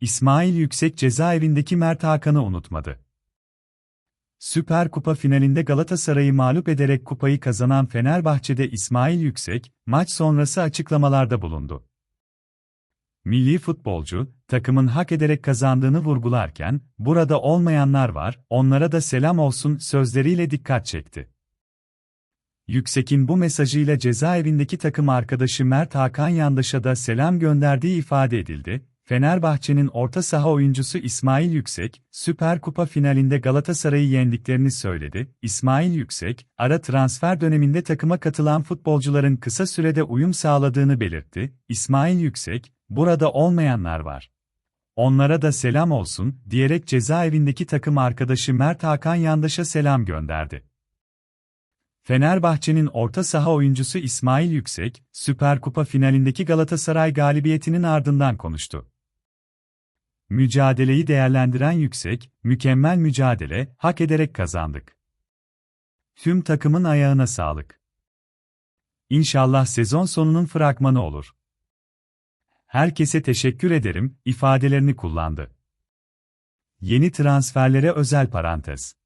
İsmail Yüksek cezaevindeki Mert Hakan'ı unutmadı. Süper Kupa finalinde Galatasaray'ı mağlup ederek kupayı kazanan Fenerbahçe'de İsmail Yüksek, maç sonrası açıklamalarda bulundu. Milli futbolcu, takımın hak ederek kazandığını vurgularken, burada olmayanlar var, onlara da selam olsun sözleriyle dikkat çekti. Yüksek'in bu mesajıyla cezaevindeki takım arkadaşı Mert Hakan Yandaş'a da selam gönderdiği ifade edildi. Fenerbahçe'nin orta saha oyuncusu İsmail Yüksek, Süper Kupa finalinde Galatasaray'ı yendiklerini söyledi. İsmail Yüksek, ara transfer döneminde takıma katılan futbolcuların kısa sürede uyum sağladığını belirtti. İsmail Yüksek, burada olmayanlar var. Onlara da selam olsun, diyerek cezaevindeki takım arkadaşı Mert Hakan Yandaş'a selam gönderdi. Fenerbahçe'nin orta saha oyuncusu İsmail Yüksek, Süper Kupa finalindeki Galatasaray galibiyetinin ardından konuştu. Mücadeleyi değerlendiren Yüksek, mükemmel mücadele, hak ederek kazandık. Tüm takımın ayağına sağlık. İnşallah sezon sonunun fragmanı olur. Herkese teşekkür ederim, ifadelerini kullandı. Yeni transferlere özel parantez.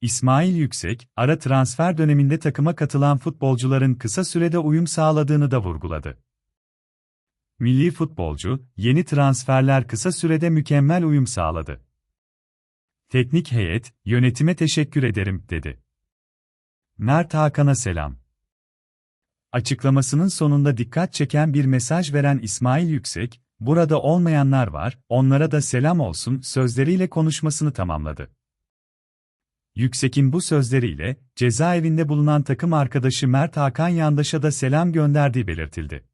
İsmail Yüksek, ara transfer döneminde takıma katılan futbolcuların kısa sürede uyum sağladığını da vurguladı. Milli futbolcu, yeni transferler kısa sürede mükemmel uyum sağladı. Teknik heyet, yönetime teşekkür ederim, dedi. Mert Hakan'a selam. Açıklamasının sonunda dikkat çeken bir mesaj veren İsmail Yüksek, burada olmayanlar var, onlara da selam olsun sözleriyle konuşmasını tamamladı. Yüksek'in bu sözleriyle, cezaevinde bulunan takım arkadaşı Mert Hakan Yandaş'a da selam gönderdiği belirtildi.